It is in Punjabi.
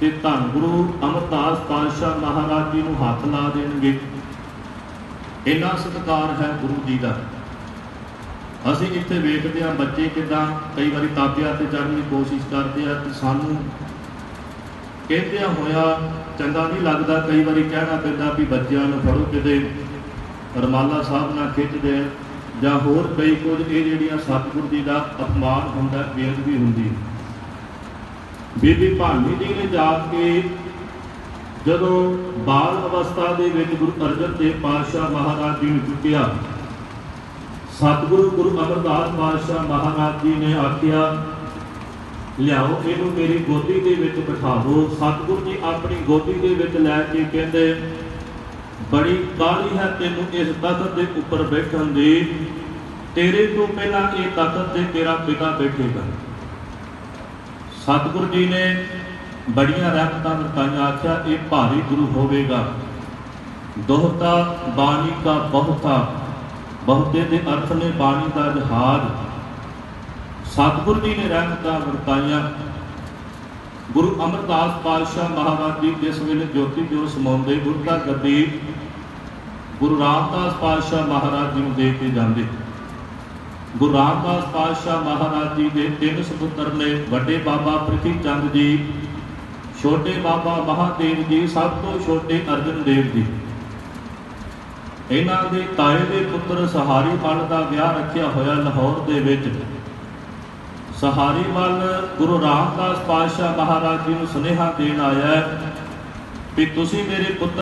ਤੇ ਧੰਨ ਗੁਰੂ ਅਮਰਦਾਸ ਪਾਤਸ਼ਾਹ ਮਹਾਰਾਜ ਜੀ ਨੂੰ ਹੱਥ ਲਾ ਦੇਣਗੇ। ਇੰਨਾ ਸਤਿਕਾਰ ਹੈ ਗੁਰੂ ਜੀ ਦਾ। ਅਸੀਂ ਇੱਥੇ ਵੇਖਦੇ ਹਾਂ ਬੱਚੇ ਕਿਦਾਂ ਕਈ ਵਾਰੀ ਤਾਬਿਆਂ ਤੇ ਚੜ੍ਹਨ ਦੀ ਕੋਸ਼ਿਸ਼ ਕਰਦੇ ਆ ਤੇ ਸਾਨੂੰ ਕਹਿੰਦਿਆਂ ਹੋਇਆ, ਚੰਗਾ ਨਹੀਂ ਲੱਗਦਾ, ਕਈ ਵਾਰੀ ਕਹਿਣਾ ਪੈਂਦਾ ਵੀ ਬੱਚਿਆਂ ਨੂੰ ਫੜੋ ਕਿਤੇ, ਰਮਾਲਾ ਸਾਹਿਬ ਨਾਲ ਖਿੱਚ ਦੇਣ ਜਾਂ ਹੋਰ ਕਈ ਕੁਝ, ਇਹ ਜਿਹੜੀਆਂ ਸਤਿਗੁਰ ਜੀ ਦਾ ਅਪਮਾਨ ਹੁੰਦਾ, ਬੇਅਦਬੀ ਹੁੰਦੀ। ਹੈ ਬੀਬੀ ਭਾਨੀ ਜੀ ਨੇ ਜਾ ਕੇ ਜਦੋਂ ਬਾਲ ਅਵਸਥਾ ਦੇ ਵਿੱਚ ਗੁਰੂ ਅਰਜਨ ਦੇਵ ਪਾਤਸ਼ਾਹ ਮਹਾਰਾਜ ਜੀ ਨੂੰ ਚੁੱਕਿਆ, ਸਤਿਗੁਰੂ ਗੁਰੂ ਅਮਰਦਾਸ ਪਾਤਸ਼ਾਹ ਮਹਾਰਾਜ ਜੀ ਨੇ ਆਖਿਆ, ਲਿਆਓ ਇਹਨੂੰ ਮੇਰੀ ਗੋਦੀ ਦੇ ਵਿੱਚ ਬਿਠਾਵੋ। ਸਤਿਗੁਰੂ ਜੀ ਆਪਣੀ ਗੋਦੀ ਦੇ ਵਿੱਚ ਲੈ ਕੇ ਕਹਿੰਦੇ, ਬੜੀ ਕਾਹਲੀ ਹੈ ਤੈਨੂੰ ਇਸ ਤਖਤ ਦੇ ਉੱਪਰ ਬੈਠਣ ਦੀ। ਤੇਰੇ ਤੋਂ ਪਹਿਲਾਂ ਇਹ ਤਖਤ ਤੇ ਤੇਰਾ ਪਿਤਾ ਬੈਠੇਗਾ। ਸਤਿਗੁਰੂ ਜੀ ਨੇ ਬੜੀਆਂ ਰਹਿਮਤਾਂ ਵਰਤਾਈਆਂ, ਆਖਿਆ, ਇਹ ਭਾਰੀ ਗੁਰੂ ਹੋਵੇਗਾ। ਦੋਹਤਾ ਬਾਣੀ ਦਾ ਬਹੁਤਾ, ਬਹੁਤੇ ਦੇ ਅਰਥ ਨੇ ਬਾਣੀ ਦਾ ਜਹਾਜ਼ ਸਤਿਗੁਰੂ ਜੀ ਨੇ ਰਹਿਮਤਾਂ ਵਰਤਾਈਆਂ। ਗੁਰੂ ਅਮਰਦਾਸ ਪਾਤਸ਼ਾਹ ਮਹਾਰਾਜ ਜੀ ਜਿਸ ਵੇਲੇ ਜੋਤੀ ਜੋ ਸਮਾਉਂਦੇ, ਗੁਰੂ ਦਾ ਗੱਦੀ ਗੁਰੂ ਰਾਮਦਾਸ ਪਾਤਸ਼ਾਹ ਮਹਾਰਾਜ ਜੀ ਨੂੰ ਦੇ ਕੇ ਜਾਂਦੇ। ਗੁਰੂ ਰਾਮਦਾਸ ਪਾਤਸ਼ਾਹ ਮਹਾਰਾਜ ਜੀ ਦੇ ਤਿੰਨ ਸੁਪੁੱਤਰ ਨੇ, ਵੱਡੇ ਬਾਬਾ ਪ੍ਰਿਥੀ ਚੰਦ ਜੀ, ਛੋਟੇ ਬਾਬਾ ਮਹਾਦੇਵ ਜੀ, ਸਭ ਤੋਂ ਛੋਟੇ ਅਰਜਨ ਦੇਵ ਜੀ। ਇਹਨਾਂ ਦੇ ਤਾਏ ਦੇ ਪੁੱਤਰ ਸਹਾਰੀ ਮਲ ਦਾ ਵਿਆਹ ਰੱਖਿਆ ਹੋਇਆ ਲਾਹੌਰ ਦੇ ਵਿੱਚ। ਸਹਾਰੀ ਮਲ ਗੁਰੂ ਰਾਮਦਾਸ ਪਾਤਸ਼ਾਹ ਮਹਾਰਾਜ ਜੀ ਨੂੰ ਸੁਨੇਹਾ ਦੇਣ ਆਇਆ ਹੈ ਵੀ ਤੁਸੀਂ ਮੇਰੇ ਪੁੱਤਰ